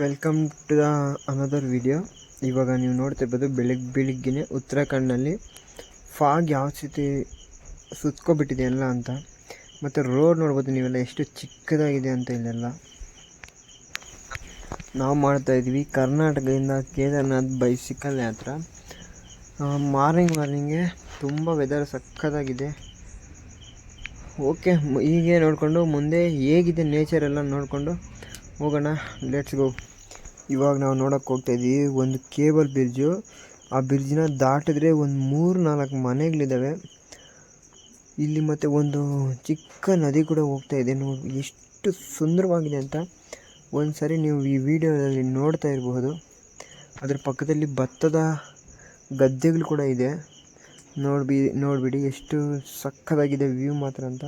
Welcome to the another video ಇವಾಗ ನೀವು ನೋಡ್ತಿರ್ಬೋದು ಬೆಳಿಗ್ಗೆ ಬೆಳಿಗ್ಗೆನೆ ಉತ್ತರಾಖಂಡ್ನಲ್ಲಿ ಫಾಗ್ ಯಾವ ಸ್ಥಿತಿ ಸುತ್ಕೊಬಿಟ್ಟಿದೆ ಎಲ್ಲ ಅಂತ. ಮತ್ತು ರೋಡ್ ನೋಡ್ಬೋದು ನೀವೆಲ್ಲ, ಎಷ್ಟು ಚಿಕ್ಕದಾಗಿದೆ ಅಂತ ಇಲ್ಲೆಲ್ಲ. ನಾವು ಮಾಡ್ತಾ ಇದ್ದೀವಿ, ಕರ್ನಾಟಕದಿಂದ ಕೇದಾರ್ನಾಥ್ ಬೈಸಿಕಲ್ ಯಾತ್ರ. ಮಾರ್ನಿಂಗ್ ಮಾರ್ನಿಂಗೆ ತುಂಬ ವೆದರ್ ಸಕ್ಕತ್ತಾಗಿದೆ ಓಕೆ ಹೀಗೆ ನೋಡಿಕೊಂಡು, ಮುಂದೆ ಹೇಗಿದೆ ನೇಚರ್ ಎಲ್ಲ ನೋಡಿಕೊಂಡು ಹೋಗೋಣ ಲೆಟ್ಸ್ ಗೋ ಇವಾಗ ನಾವು ನೋಡೋಕ್ಕೆ ಹೋಗ್ತಾ ಇದ್ದೀವಿ, ಒಂದು ಕೇಬಲ್ ಬ್ರಿಡ್ಜು ಆ ಬ್ರಿಡ್ಜ್ನ ದಾಟಿದ್ರೆ ಒಂದು ಮೂರು ನಾಲ್ಕು ಮನೆಗಳಿದ್ದಾವೆ ಇಲ್ಲಿ ಮತ್ತು ಒಂದು ಚಿಕ್ಕ ನದಿ ಕೂಡ ಹೋಗ್ತಾ ಇದೆ. ನೋಡಿ, ಎಷ್ಟು ಸುಂದರವಾಗಿದೆ ಅಂತ. ಒಂದು ಸರಿ ನೀವು ಈ ವಿಡಿಯೋದಲ್ಲಿ ನೋಡ್ತಾ ಇರಬಹುದು. ಅದ್ರ ಪಕ್ಕದಲ್ಲಿ ಭತ್ತದ ಗದ್ದೆಗಳು ಕೂಡ ಇದೆ. ನೋಡ್ಬಿ, ನೋಡಿಬಿಡಿ, ಎಷ್ಟು ಸಕ್ಕತ್ತಾಗಿದೆ ವ್ಯೂ ಮಾತ್ರ ಅಂತ.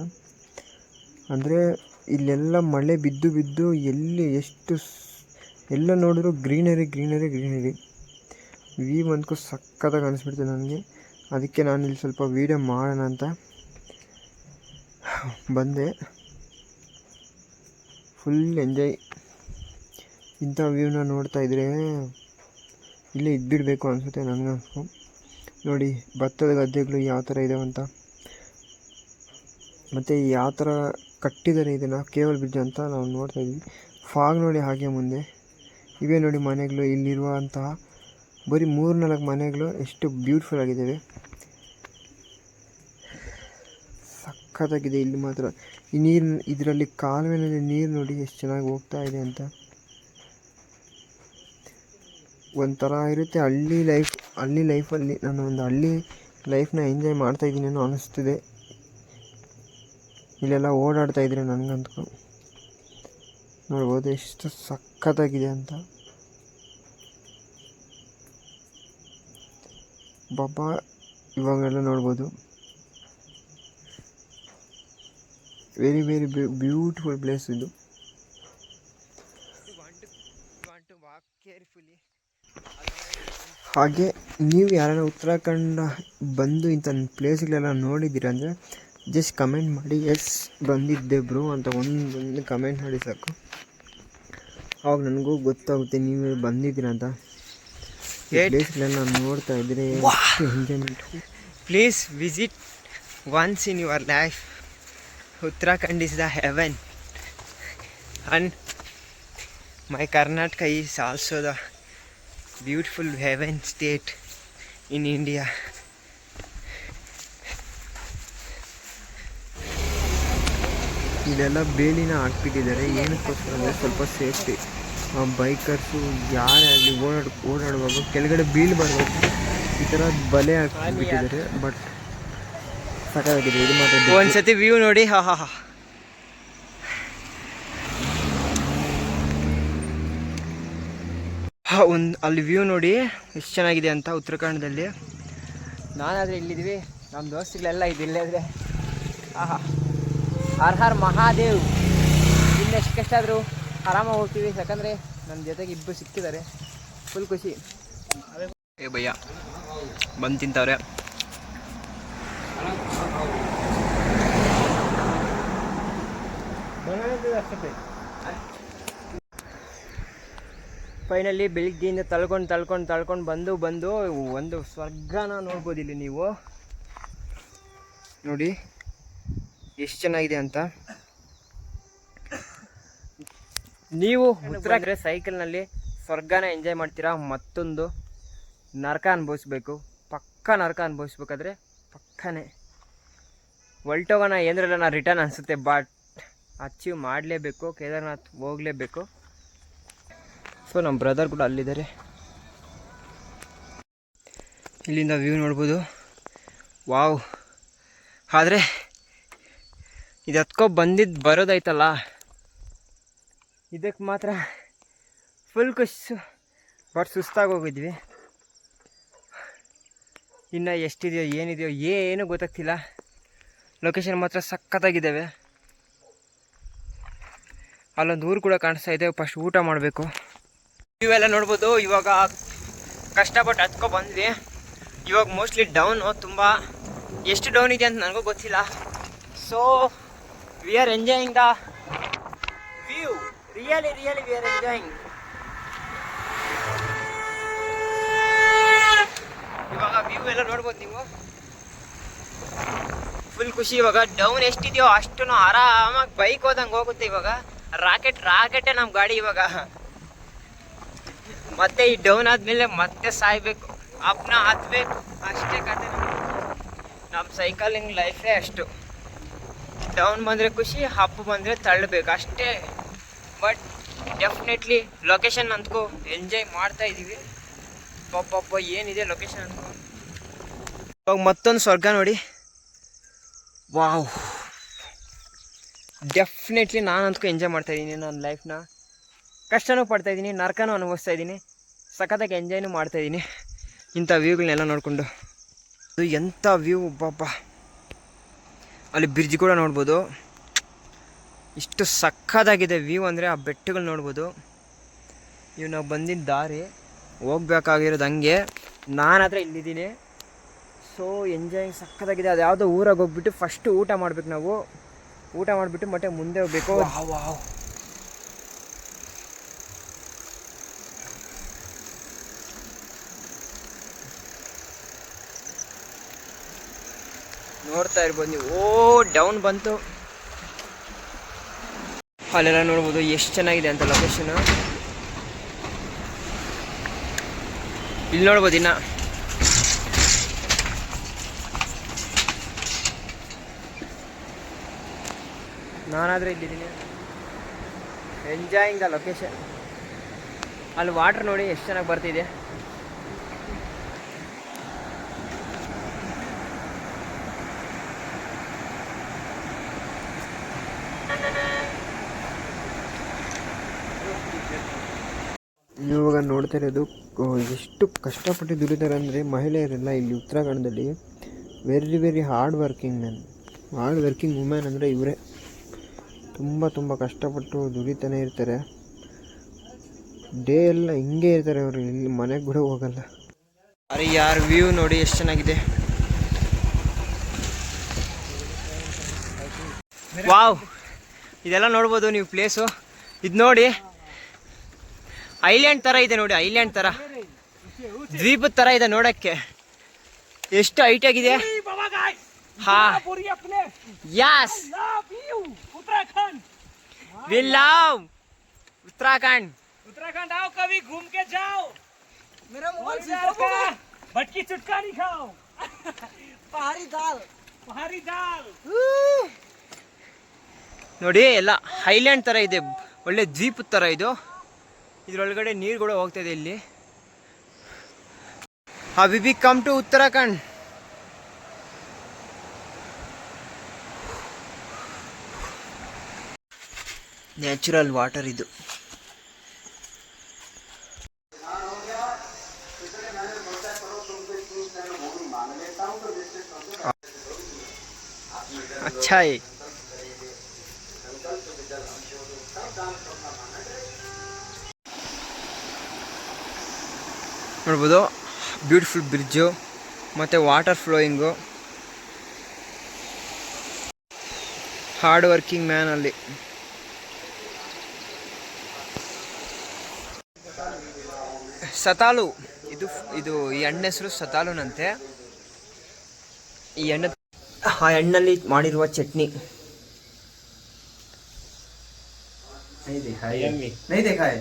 ಅಂದರೆ ಇಲ್ಲೆಲ್ಲ ಮಳೆ ಬಿದ್ದು ಬಿದ್ದು ಎಲ್ಲಿ ಎಷ್ಟು ಎಲ್ಲ ನೋಡಿದ್ರು ಗ್ರೀನರಿ ಗ್ರೀನರಿ ಗ್ರೀನರಿ. ವ್ಯೂ ಅಂದ್ಕೂ ಸಕ್ಕತ್ತಾಗಿ ಅನಿಸ್ಬಿಡ್ತು ನನಗೆ. ಅದಕ್ಕೆ ನಾನು ಇಲ್ಲಿ ಸ್ವಲ್ಪ ವೀಡಿಯೋ ಮಾಡೋಣ ಅಂತ ಬಂದೆ. ಫುಲ್ ಎಂಜಾಯ್ ಇಂಥ ವ್ಯೂನ ನೋಡ್ತಾ ಇದ್ರೆ ಇಲ್ಲೇ ಇದ್ಬಿಡಬೇಕು ಅನಿಸುತ್ತೆ ನನಗೆ ಅನ್ಸ್ಕೊ ನೋಡಿ, ಭತ್ತದ ಗದ್ದೆಗಳು ಯಾವ ಥರ ಇದಾವಂತ. ಮತ್ತು ಯಾವ ಥರ ಕಟ್ಟಿದ್ದಾರೆ ಇದನ್ನು ಕೇಬಲ್ ಬ್ರಿಡ್ಜ್ ಅಂತ ನಾವು ನೋಡ್ತಾ ಇದ್ವಿ ಫಾಗ್ ನೋಡಿ ಹಾಗೆ ಮುಂದೆ. ಇವೆ ನೋಡಿ ಮನೆಗಳು. ಇಲ್ಲಿರುವಂತಹ ಬರೀ ಮೂರು ನಾಲ್ಕು ಮನೆಗಳು ಎಷ್ಟು ಬ್ಯೂಟಿಫುಲ್ ಆಗಿದ್ದಾವೆ. ಸಖತ್ತಾಗಿದೆ. ಇಲ್ಲಿ ಮಾತ್ರ ಈ ನೀರು, ಇದರಲ್ಲಿ ಕಾಲುವೆನಲ್ಲಿ ನೀರು ನೋಡಿ ಎಷ್ಟು ಚೆನ್ನಾಗಿ ಹೋಗ್ತಾ ಇದೆ ಅಂತ. ಒಂಥರ ಇರುತ್ತೆ. ಹಳ್ಳಿ ಲೈಫ್ ಹಳ್ಳಿ ಲೈಫಲ್ಲಿ ನಾನು ಒಂದು ಹಳ್ಳಿ ಲೈಫ್ನ ಎಂಜಾಯ್ ಮಾಡ್ತಾ ಅನ್ನೋ ಅನಿಸ್ತಿದೆ. ಇಲ್ಲೆಲ್ಲ ಓಡಾಡ್ತಾ ಇದ್ರೆ ನನಗಂತೂ ನೋಡ್ಬೋದು ಎಷ್ಟು ಸಖತ್ತಾಗಿದೆ ಅಂತ. ಬಾಬಾ ಇವಾಗೆಲ್ಲ ನೋಡ್ಬೋದು. ವೆರಿ ವೆರಿ ಬ್ಯೂಟಿಫುಲ್ ಪ್ಲೇಸ್ ಇದು. ಹಾಗೆ ನೀವು ಯಾರನ್ನ ಉತ್ತರಾಖಂಡ ಬಂದು ಇಂಥ ಪ್ಲೇಸ್ಗಳೆಲ್ಲ ನೋಡಿದ್ದೀರ ಅಂದರೆ ಜಸ್ಟ್ ಕಮೆಂಟ್ ಮಾಡಿ ಎಸ್ ಬಂದಿದ್ದೆ ಬ್ರೋ ಅಂತ ಒಂದು ಒಂದು ಕಮೆಂಟ್ ಮಾಡಿ ಸಾಕು ಅವಾಗ ನನಗೂ ಗೊತ್ತಾಗುತ್ತೆ ನೀವು ಬಂದಿದ್ದೀರ ಅಂತ ಪ್ಲೇಸ್ಗಳೆಲ್ಲ ನೋಡ್ತಾ ಇದ್ರೆ enjoyment Please visit once in your life. Uttarakhand is the heaven, and my Karnataka is also the beautiful heaven state in India. ಇಲ್ಲೆಲ್ಲ ಬೇಲಿನ ಹಾಕ್ಬಿಟ್ಟಿದ್ದಾರೆ. ಏನಕ್ಕೋಸ್ಕರ ಅಂದರೆ ಸ್ವಲ್ಪ ಸೇಫ್ಟಿ. ಬೈಕರ್ಸು ಯಾರೇ ಆಗಲಿ ಓಡಾಡ್, ಓಡಾಡುವಾಗ ಕೆಳಗಡೆ ಬೀಳ್ಬಾರ್ದು ಈ ಥರ ಬಲೆ ಹಾಕ್ಬಿಟ್ಟಿದ್ದಾರೆ. ಬಟ್ ಸಾಕಾಗಿದೆ ಇದು ಮಾತ್ರ. ಒಂದ್ಸತಿ ವ್ಯೂ ನೋಡಿ. ಹಾ ಹಾ ಹಾ. ಹಾ, ಒಂದು ಅಲ್ಲಿ ವ್ಯೂ ನೋಡಿ. ಎಷ್ಟು ಚೆನ್ನಾಗಿದೆ ಅಂತ ಉತ್ತರಾಖಂಡದಲ್ಲಿ. ನಾನಾದರೆ ಇಲ್ಲಿದ್ವಿ ನಮ್ಮ ದೋಸ್ತಿಗಳೆಲ್ಲ ಇದಿಲ್ಲೇ ಇದ್ರೆ. ಆಹಾ ಹರ್ ಹರ್ ಮಹಾದೇವ್. ಇನ್ನೆಷ್ಟು ಕಷ್ಟ ಆದರೂ ಆರಾಮಾಗಿ ಹೋಗ್ತೀವಿ. ಯಾಕಂದರೆ ನನ್ನ ಜೊತೆಗೆ ಇಬ್ಬರು ಸಿಕ್ಕಿದ್ದಾರೆ. ಫುಲ್ ಖುಷಿ. ಏ ಭಯ್ಯ ಬಂದು ತಿಂತವ್ರೆ. ಫೈನಲಿ ಬೆಳಿಗ್ಗೆಯಿಂದ ತಳ್ಕೊಂಡು ತಳ್ಕೊಂಡು ತಳ್ಕೊಂಡು ಬಂದು ಬಂದು ಒಂದು ಸ್ವರ್ಗನ ನೋಡ್ಬೋದು ಇಲ್ಲಿ ನೀವು. ನೋಡಿ. ಎಷ್ಟು ಚೆನ್ನಾಗಿದೆ ಅಂತ? ನೀವು ಉತ್ತರ ಸೈಕಲ್ನಲ್ಲಿ ಸ್ವರ್ಗನ ಎಂಜಾಯ್ ಮಾಡ್ತೀರಾ? ಮತ್ತೊಂದು ನರಕ ಅನುಭವಿಸ್ಬೇಕು. ಪಕ್ಕ ನರಕ ಅನುಭವಿಸ್ಬೇಕಾದ್ರೆ ಪಕ್ಕನೇ. ಹೊಲ್ಟೋಗೋಣ ಏನರಲ್ಲ ನಾ ರಿಟರ್ನ್ ಅನಿಸುತ್ತೆ ಬಟ್ ಅಚೀವ್ ಮಾಡಲೇಬೇಕು ಕೇದಾರ್ನಾಥ್ ಹೋಗಲೇಬೇಕು. ಸೊ ನಮ್ಮ ಬ್ರದರ್ ಕೂಡ ಅಲ್ಲಿದ್ದಾರೆ. ಇಲ್ಲಿಂದ ವ್ಯೂ ನೋಡ್ಬೋದು. ವಾವ್ ಆದರೆ ಇದು ಹತ್ಕೊ ಬಂದಿದ್ದು ಬರೋದೈತಲ್ಲ. ಇದಕ್ಕೆ ಮಾತ್ರ ಫುಲ್ ಖುಷಿ ಬಟ್ ಸುಸ್ತಾಗಿ ಹೋಗಿದ್ವಿ ಇನ್ನು ಎಷ್ಟಿದೆಯೋ ಏನಿದೆಯೋ ಏನು ಗೊತ್ತಾಗ್ತಿಲ್ಲ. ಲೊಕೇಶನ್ ಮಾತ್ರ ಸಖತ್ತಾಗಿದ್ದಾವೆ. ಅಲ್ಲೊಂದು ಊರು ಕೂಡ ಕಾಣಿಸ್ತಾ ಇದೆ, ಫಸ್ಟ್ ಊಟ ಮಾಡಬೇಕು. ನೀವೆಲ್ಲ ನೋಡ್ಬೋದು, ಇವಾಗ ಕಷ್ಟಪಟ್ಟು ಹತ್ಕೊ ಬಂದ್ವಿ. ಇವಾಗ ಮೋಸ್ಟ್ಲಿ ಡೌನು ತುಂಬ ಎಷ್ಟು ಡೌನ್ ಇದೆ ಅಂತ ನನಗೂ ಗೊತ್ತಿಲ್ಲ. So we are enjoying the view. Really, really, we are enjoying. ಇವಾಗ ವ್ಯೂ ಎಲ್ಲ ನೋಡ್ಬೋದು ನೀವು. ಫುಲ್ ಖುಷಿ ಇವಾಗ. ಡೌನ್ ಎಷ್ಟಿದೆಯೋ ಅಷ್ಟು ಆರಾಮಾಗಿ ಬೈಕ್ ಹೋದಂಗೆ ಹೋಗುತ್ತೆ ಇವಾಗ. ರಾಕೆಟ್ ರಾಕೆಟೇ ನಮ್ಮ ಗಾಡಿ ಇವಾಗ. ಮತ್ತೆ ಈ ಡೌನ್ ಆದಮೇಲೆ ಮತ್ತೆ ಸಾಯ್ಬೇಕು. ಅಪ್ನ ಹತ್ಬೇಕು ಅಷ್ಟೇ ಕತೆ ನಮ್ಮ ಸೈಕಲಿಂಗ್ ಲೈಫೇ ಅಷ್ಟು. ಡೌನ್ ಬಂದರೆ ಖುಷಿ ಅಪ್ ಬಂದರೆ ತಳ್ಳಬೇಕು, ಅಷ್ಟೇ. ಬಟ್ ಡೆಫಿನೆಟ್ಲಿ ಲೊಕೇಶನ್ ಅಂದ್ಕೋ ಎಂಜಾಯ್ ಮಾಡ್ತಾ ಇದ್ದೀವಿ ಪಪ್ಪ ಏನಿದೆ ಲೊಕೇಶನ್ ಅಂದ್ಕೋ ಇವಾಗ ಮತ್ತೊಂದು ಸ್ವರ್ಗ ನೋಡಿ. ವಾವ್ ಡೆಫಿನೆಟ್ಲಿ ನಾನು ಅಂದ್ಕೋ ಎಂಜಾಯ್ ಮಾಡ್ತಾ ಇದ್ದೀನಿ ನನ್ನ ಲೈಫ್ನ ಕಷ್ಟನೂ ಪಡ್ತಾ ಇದ್ದೀನಿ ನರ್ಕನೂ ಅನುಭವಿಸ್ತಾ ಇದ್ದೀನಿ ಸಖತ್ತಾಗಿ ಎಂಜಾಯ್ನೂ ಮಾಡ್ತಾ ಇದ್ದೀನಿ ಇಂಥ ವ್ಯೂಗಳನ್ನೆಲ್ಲ ನೋಡಿಕೊಂಡು. ಅದು ಎಂಥ ವ್ಯೂ ಪಾಪ. ಅಲ್ಲಿ ಬ್ರಿಡ್ಜ್ ಕೂಡ ನೋಡ್ಬೋದು. ಇಷ್ಟು ಸಕ್ಕತ್ತಾಗಿದೆ ವ್ಯೂ ಅಂದರೆ ಆ ಬೆಟ್ಟಗಳು ನೋಡ್ಬೋದು. ಇವು ನಾವು ಬಂದಿದ್ದ ದಾರಿ ಹೋಗ್ಬೇಕಾಗಿರೋದು ಹಂಗೆ. ನಾನು ಇಲ್ಲಿದ್ದೀನಿ. ಸೊ ಎಂಜಾಯ್ ಸಕ್ಕತ್ತಾಗಿದೆ ಅದು ಯಾವುದೋ ಊರಾಗ ಹೋಗ್ಬಿಟ್ಟು ಫಸ್ಟು ಊಟ ಮಾಡ್ಬೇಕು ನಾವು. ಊಟ ಮಾಡಿಬಿಟ್ಟು ಮತ್ತೆ ಮುಂದೆ ಹೋಗ್ಬೇಕು. ನೋಡ್ತಾ ಇರ್ಬೋದು ನೀವು. ಓ ಡೌನ್ ಬಂತು. ಅಲ್ಲೆಲ್ಲ ನೋಡ್ಬೋದು ಎಷ್ಟು ಚೆನ್ನಾಗಿದೆ ಅಂತ ಲೊಕೇಶನ್ ಇಲ್ಲಿ ನೋಡ್ಬೋದು ಇನ್ನ. ನಾನಾದ್ರೆ ಇಲ್ಲಿದ್ದೀನಿ ಎಂಜಾಯಿಂಗ್ ದ ಲೊಕೇಶನ್ ಅಲ್ಲಿ ವಾಟರ್ ನೋಡಿ ಎಷ್ಟು ಚೆನ್ನಾಗಿ ಬರ್ತಿದೆ ಇವಾಗ ನೋಡ್ತಾ ಇರೋದು ಎಷ್ಟು ಕಷ್ಟಪಟ್ಟು ದುಡಿತಾರೆ ಅಂದರೆ ಮಹಿಳೆಯರೆಲ್ಲ ಇಲ್ಲಿ ಉತ್ತರಾಖಂಡದಲ್ಲಿ very very hard working man hard working women ಅಂದರೆ ಇವರೇ. ತುಂಬ ತುಂಬ ಕಷ್ಟಪಟ್ಟು ದುಡಿತಾನೆ ಇರ್ತಾರೆ. ಡೇ ಎಲ್ಲ ಹಿಂಗೆ ಇರ್ತಾರೆ ಅವರು, ಇಲ್ಲಿ ಮನೆಗೆ ಕೂಡ ಹೋಗಲ್ಲ. ಅರೆ ಯಾರು ವ್ಯೂ ನೋಡಿ ಎಷ್ಟು ಚೆನ್ನಾಗಿದೆ. ವಾವ್ ಇದೆಲ್ಲ ನೋಡ್ಬೋದು ನೀವು ಪ್ಲೇಸು ಇದು ನೋಡಿ ಐಲ್ಯಾಂಡ್ ಥರ ಇದೆ ನೋಡಿ ಐಲ್ಯಾಂಡ್ ಥರ ದ್ವೀಪದ ಥರ ಇದೆ ನೋಡಕ್ಕೆ ಎಷ್ಟು ಹೈಟ್ ಆಗಿದೆ ಹಾ yes Uttarakhand we love Uttarakhand Uttarakhand आओ कभी घूम के जाओ मेरा मोबाइल का भटकी चुटका नहीं खाओ पहाड़ी दाल पहाड़ी दाल ನೋಡಿ ಎಲ್ಲ ಹೈಲ್ಯಾಂಡ್ ಥರ ಇದೆ ಒಳ್ಳೆ ದ್ವೀಪದ ಥರ ಇದು ಇದ್ರೊಳಗಡೆ ನೀರು ಕೂಡ ಹೋಗ್ತಾ ಇದೆ ಇಲ್ಲಿ we become to Uttarakhand natural water ಇದು अच्छा है ನೋಡ್ಬೋದು. ಬ್ಯೂಟಿಫುಲ್ ಬ್ರಿಡ್ಜು ಮತ್ತು water flowing hard working man ಅಲ್ಲಿ. ಸತಾಲು. ಇದು ಇದು ಈ ಹೆಣ್ಣ ಹೆಸರು ಸತಾಲುನಂತೆ. ಈ ಎಣ್ಣೆ ಆ ಎಣ್ಣಲ್ಲಿ ಮಾಡಿರುವ ಚಟ್ನಿ. ಹಾಯ್ ಕಾಯಿ.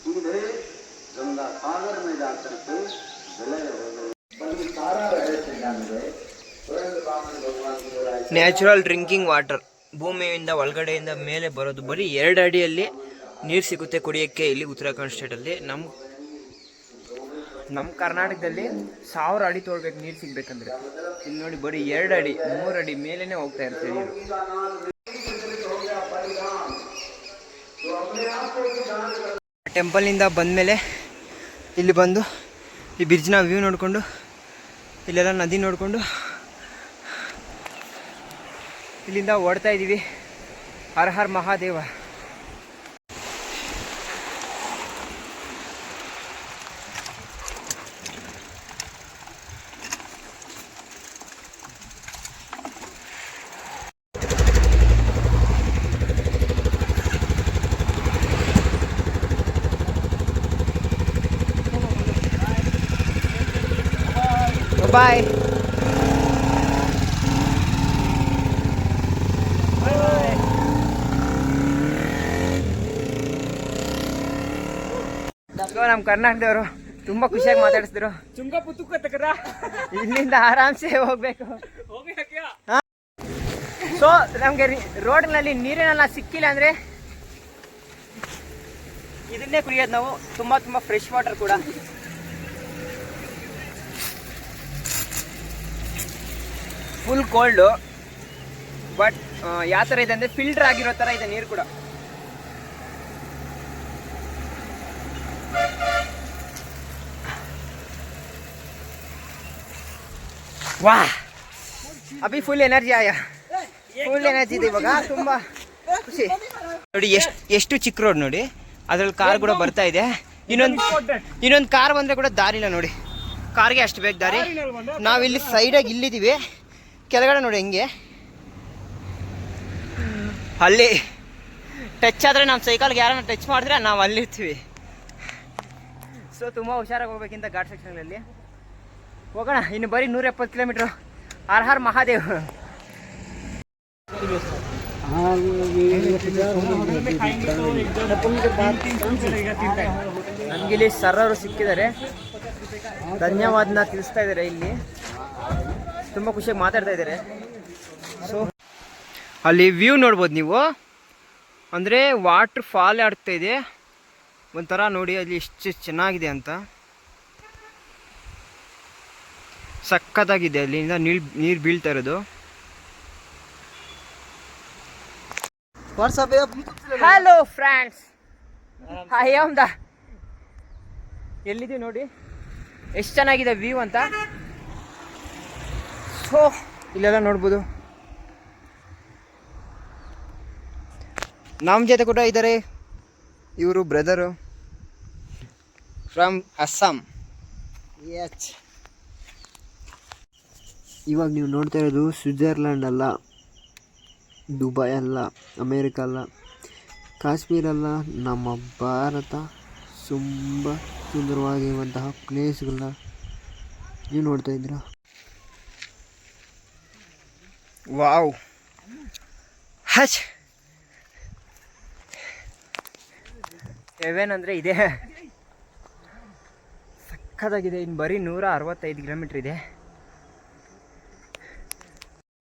सीधे गंगा सागर में जाकर के विलय हो गए बल्कि सारा रहस्य जान गए स्वयं बामन भगवान की ओर आए ನ್ಯಾಚುರಲ್ ಡ್ರಿಂಕಿಂಗ್ ವಾಟರ್ ಭೂಮಿಯಿಂದ ಒಳಗಡೆಯಿಂದ ಮೇಲೆ ಬರೋದು ಬರೀ ಎರಡು ಅಡಿಯಲ್ಲಿ ನೀರು ಸಿಗುತ್ತೆ ಕುಡಿಯೋಕ್ಕೆ ಇಲ್ಲಿ ಉತ್ತರಾಖಂಡ್ ಸ್ಟೇಟಲ್ಲಿ ನಮ್ಮ ನಮ್ಮ ಕರ್ನಾಟಕದಲ್ಲಿ ಸಾವಿರ ಅಡಿ ತೊಳ್ಬೇಕು ನೀರು ಸಿಗ್ಬೇಕಂದ್ರೆ ಇಲ್ಲಿ ನೋಡಿ ಬರೀ ಎರಡು ಅಡಿ ಮೂರು ಅಡಿ ಮೇಲೇನೆ ಹೋಗ್ತಾ ಇರುತ್ತೆ ನೀರು ಟೆಂಪಲ್ನಿಂದ ಬಂದಮೇಲೆ ಇಲ್ಲಿ ಬಂದು ಈ ಬ್ರಿಡ್ಜ್ನ ವ್ಯೂ ನೋಡಿಕೊಂಡು, ಇಲ್ಲೆಲ್ಲ ನದಿ ನೋಡಿಕೊಂಡು ಇಲ್ಲಿಂದ ಓಡ್ತಾ ಇದ್ದೀವಿ ಹರ್ ಹರ್ ಮಹಾದೇವ. Bye. ನಮ್ ನಮ್ಮ ಕರ್ನಾಟಕದವರು ತುಂಬಾ ಖುಷಿಯಾಗಿ ಮಾತಾಡಿಸಿದ್ರು. ಚುಂಗ ಕತ್ತಕರ ಇಲ್ಲಿಂದ ಆರಾಮ್ಸೆ ಹೋಗ್ಬೇಕು. ಸೊ ನಮ್ಗೆ ರೋಡ್ನಲ್ಲಿ ನೀರಿನೆಲ್ಲ ಸಿಕ್ಕಿಲ್ಲ ಅಂದ್ರೆ ಇದನ್ನೇ ಕುಡಿಯೋದು ನಾವು. ತುಂಬಾ ತುಂಬಾ ಫ್ರೆಶ್ ವಾಟರ್ ಕೂಡ. ಫುಲ್ ಕೋಲ್ಡು ಬಟ್ ಯಾವ ತರ ಇದೆ ಅಂದ್ರೆ ಫಿಲ್ಟರ್ ಆಗಿರೋ ತರ ಇದೆ ನೀರು ಕೂಡ. ವಾ! ಅಭಿ ಫುಲ್ ಎನರ್ಜಿ ಆಯ? ಫುಲ್ ಎನರ್ಜಿ ಇದೆ ಇವಾಗ, ತುಂಬಾ ಖುಷಿ. ನೋಡಿ, ಎಷ್ಟು ಎಷ್ಟು ಚಿಕ್ಕ ರೋಡ್ ನೋಡಿ. ಅದ್ರಲ್ಲಿ ಕಾರ್ ಕೂಡ ಬರ್ತಾ ಇದೆ. ಇನ್ನೊಂದು ಇನ್ನೊಂದು ಕಾರ್ ಬಂದ್ರೆ ಕೂಡ ದಾರಿ ಇಲ್ಲ ನೋಡಿ ಕಾರ್ಗೆ ಅಷ್ಟು ಬೇಕು ದಾರಿ. ನಾವಿಲ್ಲಿ ಸೈಡಾಗಿ ಇಲ್ಲಿದ್ದೀವಿ. ಕೆಳಗಡೆ ನೋಡಿ, ಹೆಂಗೆ? ಅಲ್ಲಿ ಟಚ್ ಆದರೆ ನಮ್ಮ ಸೈಕಲ್ಗೆ ಯಾರನ್ನ ಟಚ್ ಮಾಡಿದ್ರೆ ನಾವು ಅಲ್ಲಿರ್ತೀವಿ ಸೊ ತುಂಬ ಹುಷಾರಾಗಿ ಹೋಗ್ಬೇಕಿಂತ ಘಾಟ್ ಸೆಕ್ಷನ್ಗಳಲ್ಲಿ ಹೋಗೋಣ, ಇನ್ನು ಬರೀ ನೂರ ಎಪ್ಪತ್ತು ಕಿಲೋಮೀಟ್ರು ಹರ್ ಹರ್ ಮಹಾದೇವ್. ನಮಗಿಲ್ಲಿ ಸರ್ ಅವರು ಸಿಕ್ಕಿದ್ದಾರೆ. ಧನ್ಯವಾದನ ತಿಳಿಸ್ತಾ ಇದ್ದಾರೆ ಇಲ್ಲಿ. ತುಂಬ ಖುಷಿಯಾಗಿ ಮಾತಾಡ್ತಾ ಇದ್ದಾರೆ. ಸೊ ಅಲ್ಲಿ ವ್ಯೂ ನೋಡ್ಬೋದು ನೀವು. ಅಂದರೆ ವಾಟ್ರ್ ಫಾಲ್ ಆಡ್ತಾ ಇದೆ. ಒಂಥರ ನೋಡಿ ಅಲ್ಲಿ ಎಷ್ಟು ಚೆನ್ನಾಗಿದೆ ಅಂತ. ಸಕ್ಕತ್ತಾಗಿದೆ ಅಲ್ಲಿಂದ ನೀರು ನೀರು ಬೀಳ್ತಾ ಇರೋದು. Hello friends I am the ಎಲ್ಲಿದ್ದೀವಿ ನೋಡಿ? ಎಷ್ಟು ಚೆನ್ನಾಗಿದೆ ವ್ಯೂ ಅಂತ? ಸೊ ಇಲ್ಲೆಲ್ಲ ನೋಡ್ಬೋದು. ನಮ್ಮ ಜೊತೆ ಕೂಡ ಇದ್ದಾರೆ ಇವರು ಬ್ರದರು ಫ್ರಮ್ ಅಸ್ಸಾಂ. ಎಚ್ ಇವಾಗ ನೀವು ನೋಡ್ತಾ ಇರೋದು ಸ್ವಿಟ್ಜರ್ಲ್ಯಾಂಡ್ ಅಲ್ಲ, ದುಬೈ ಅಲ್ಲ, ಅಮೇರಿಕ ಅಲ್ಲ, ಕಾಶ್ಮೀರ ಅಲ್ಲ, ನಮ್ಮ ಭಾರತ ತುಂಬ ಸುಂದರವಾಗಿರುವಂತಹ ಪ್ಲೇಸ್ಗಳನ್ನ ನೀವು ನೋಡ್ತಾ ಇದ್ದೀರಾ? ವಾವ್ ಹಚ್ ಹೆವೆನ್ ಅಂದರೆ ಇದೆ ಸಕ್ಕತ್ತಾಗಿದೆ ಇನ್ನು ಬರೀ ನೂರ ಅರವತ್ತೈದು ಕಿಲೋಮೀಟ್ರ್ ಇದೆ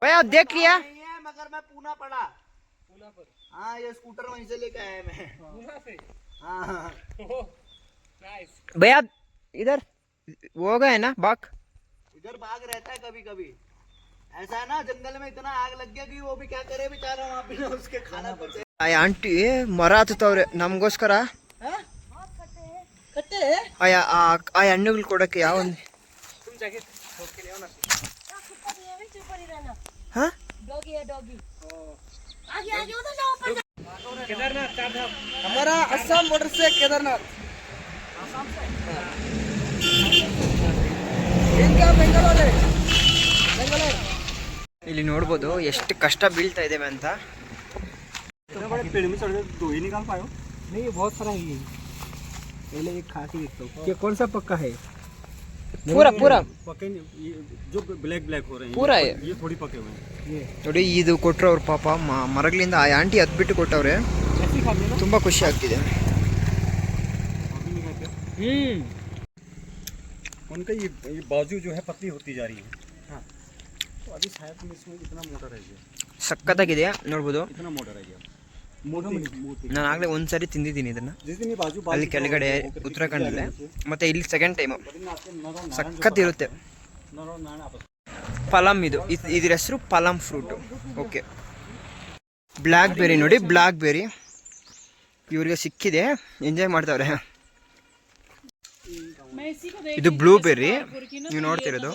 भैया आप देख लिया मगर मैं पूना पड़ा पूना पर हाँ ये स्कूटर वहीं से लेके आया मैं हाँ हाँ भैया आप इधर वो गए ना बाक इधर भाग रहता है कभी कभी ऐसा है ना जंगल में इतना आग लग गया कि वो भी क्या करे बेचारा वहाँ बिना उसके खाना पड़ते ಆ ಆಂಟಿ ಮರ ಹತ್ತವ್ರೆ ನಮಗೋಸ್ಕರ कट्टे ಆ ಆ ಆ ಹಣ್ಣುಗಳು ಕೊಡೋಕ್ಕೆ ಯಾವ ಒಂದು ಹಾಂ हमारा असम बॉर्डर से केदारनाथ इनका बेंगलोर है बेंगलोर ಇಲ್ಲಿ ನೋಡ್ಬೋದು ಎಷ್ಟು ಕಷ್ಟ ಬೀಳ್ತಾ ಇದ್ದೇವೆ ಅಂತ नहीं ये बहुत सारा है ये पहले एक खा के देखता हूँ ये कौन सा पक्का है ಪೂರ ಪೂರ पके नहीं, ये जो ब्लैक ब्लैक हो रहे हैं ಪೂರ ये, ये थोड़ी पके हुए हैं ನೋಡಿ ಇದು ಕೊಟ್ಟರು ಅವ್ರ ಪಾಪ ಮ- ಮರಗಳಿಂದ ಆ ಆಂಟಿ ಹತ್ಬಿಟ್ಟು ಕೊಟ್ಟವ್ರೆ ऐसे खा लेना ತುಂಬ ಖುಷಿ ಆಗ್ತಿದೆ हम्म उनका ये, ये बाजू जो है पतली होती जा रही है तो अभी शायद तुम इसमें इतना मोटा रह गया ಸಖತ್ತಾಗಿದೆ ನೋಡ್ಬೋದು इतना मोटा रह गया मोटी मोटी ನಾನು ಆಗಲೇ ಒಂದ್ಸರಿ ತಿಂದಿದ್ದೀನಿ ಇದನ್ನ जिस दिन ये बाजू ಅಲ್ಲಿ बाजू ಕೆಳಗಡೆ ಉತ್ತರಾಖಂಡಲ್ಲೇ ಮತ್ತೆ ಇಲ್ಲಿ ಸೆಕೆಂಡ್ ಟೈಮು ಸಖತ್ ಇರುತ್ತೆ नरो नारायण आपस ಪಲಮ್ ಇದು ಇದ್- ಇದ್ರ ಹೆಸರು plum fruit okay blackberry ನೋಡಿ ಬ್ಲ್ಯಾಕ್ ಬೆರಿ ಇವ್ರಿಗೆ ಸಿಕ್ಕಿದೆ ಎಂಜಾಯ್ ಮಾಡ್ತಾವ್ರೆ ಇದು ಬ್ಲೂ ಬೆರ್ರಿ ನೀವು ನೋಡ್ತಿರೋದು